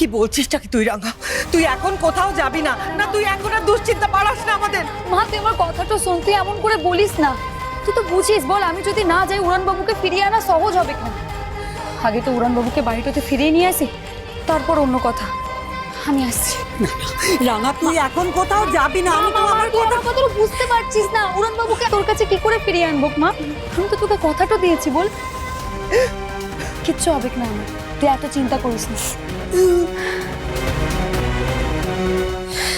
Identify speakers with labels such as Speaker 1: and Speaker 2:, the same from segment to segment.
Speaker 1: কি বলছিসটা কি তুই রাঙা? তুই এখন কোথাও যাবি না? না তুই এখন আর দুশ্চিন্তা পারাস না আমাদের?
Speaker 2: মা তুই আমার কথাটা শোন তুই এমন করে বলিস না। তুই তো বুঝিস বল আমি যদি না যাই উড়ানবাবুকে ফিরিয়ে আনা সহজ হবে কেন? আগে তো উড়ানবাবুকে বাড়িটাতে ফিরিয়ে নিয়ে আসি তারপর অন্য কথা। আমি আসছি।
Speaker 1: রাঙা তুই এখন কোথাও যাবি না? আমি তো আমার কথা
Speaker 2: আমার বুঝতে পারছিস না। উড়ানবাবুকে তোর কাছে কি করে ফিরিয়ে আনব মা? আমি তো তোকে কথাটা দিয়েছি বল। কিচ্ছু হবে না আমার? তুই এত চিন্তা করিস না।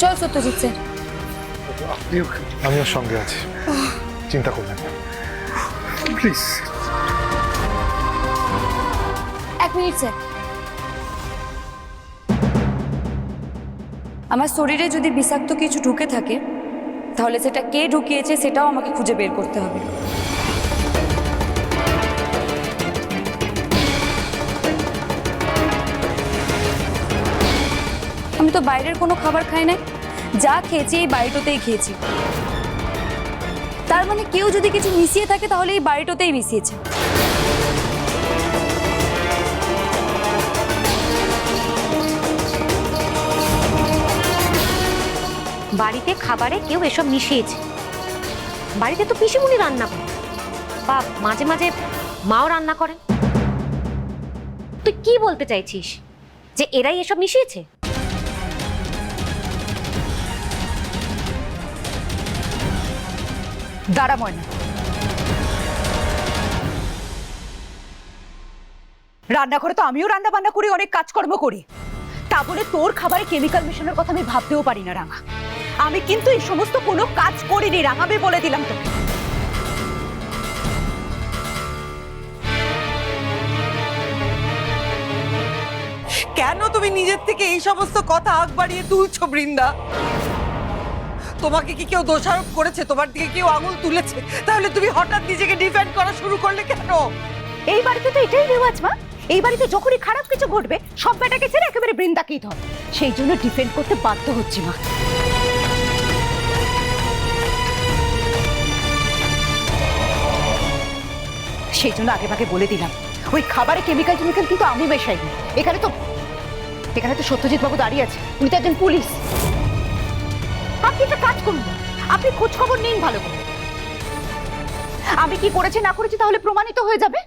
Speaker 2: চল সত্যজিৎ স্যার।
Speaker 3: আপনিও আমি ওর সঙ্গে আছি। চিন্তা করবেন প্লিজ
Speaker 2: এক মিনিট স্যার। আমার শরীরে যদি বিষাক্ত কিছু ঢুকে থাকে তাহলে সেটা কে ঢুকিয়েছে সেটাও আমাকে খুঁজে বের করতে হবে। আমি তো বাইরের কোনো খাবার খাই না যা খেয়েছি এই বাড়িটাতেই খেয়েছি। তার মানে কেউ যদি কিছু মিশিয়ে থাকে তাহলে এই বাড়িটাতেই মিশিয়েছে।
Speaker 4: বাড়িতে খাবারে কেউ এসব মিশিয়েছে। বাড়িতে তো পিসিমুনি রান্না করে। বা মাঝে মাঝে মাও রান্না করে। তুই কি বলতে চাইছিস যে এরাই এসব মিশিয়েছে?
Speaker 5: দাঁড়া, ময়না। রান্নাঘরে তো আমিও রান্না বান্না করি, অনেক কাজকর্ম করি। তা বলে তোর খাবারে কেমিক্যাল মেশানোর কথা আমি ভাবতেও পারি না, রাঙা। আমি কিন্তু এই সমস্ত কোনো কাজ করিনি, রাঙাবে বলে দিলাম তোকে।
Speaker 1: কেন তুমি নিজের থেকে এই সমস্ত কথা আগ বাড়িয়ে তুলছো, বৃন্দা? তোমাকে কি কেউ দোষারোপ করেছে? তোমার দিকে কেউ আঙুল তুলেছে? তাহলে তুমি হঠাৎ নিজেকে ডিফেন্ড করা শুরু করলে কেন?
Speaker 5: এই বাড়িতে তো এটাই রেওয়াজ, মা। এই বাড়িতে যখনই খারাপ কিছু ঘটবে, সব বেটাকে ছেড়ে একেবারে বৃন্দাকেই ধর। সেই জন্য ডিফেন্ড করতে বাধ্য হচ্ছি, মা। সেই জন্য আগে ভাগে বলে দিলাম, ওই খাবারে কেমিক্যাল টেমিক্যাল কিন্তু আমি মেশাইনি। এখানে তো এখানে তো সত্যজিৎ বাবু দাঁড়িয়ে আছে, উনি তো একজন পুলিশ। আপনি কাজ করুন। আপনি খোঁজ খবর নিন ভালো করে। আমি কি করেছি, না করেছি তাহলে প্রমাণিত হয়ে যাবে?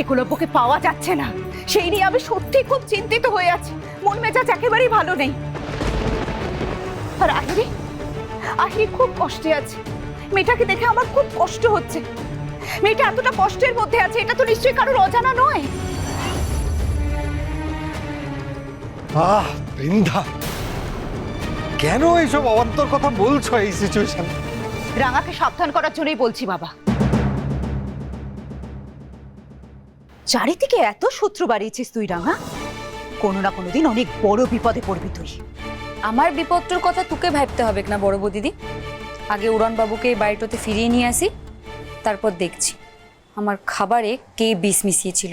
Speaker 5: একলব্যকে পাওয়া যাচ্ছে না। সেই নিয়ে আমি সত্যি খুব চিন্তিত হয়ে আছি। মন মেজাজ একেবারেই ভালো নেই। আর আহিরি আহিরি খুব কষ্টে আছে। মেয়েটাকে দেখে আমার খুব কষ্ট হচ্ছে। মেয়েটা এতটা কষ্টের মধ্যে আছে, এটা তো নিশ্চয়ই কারোর অজানা নয়।
Speaker 3: আহ, বৃন্দা। কেন এইসব অবান্তর কথা বলছো এই সিচুয়েশন
Speaker 5: রাঙাকে সাবধান করার জন্যই বলছি বাবা। চারিদিকে এত শত্রু বাড়িয়েছিস তুই রাঙা। কোনো না কোনো দিন অনেক বড় বিপদে পড়বি তুই।
Speaker 2: আমার বিপদটার কথা তোকে ভাবতে হবে না বড় বৌদিদি। আগে উড়ানবাবুকে এই বাড়িটাতে ফিরিয়ে নিয়ে আসি তারপর দেখছি। আমার খাবারে কে বিষ মিশিয়েছিল।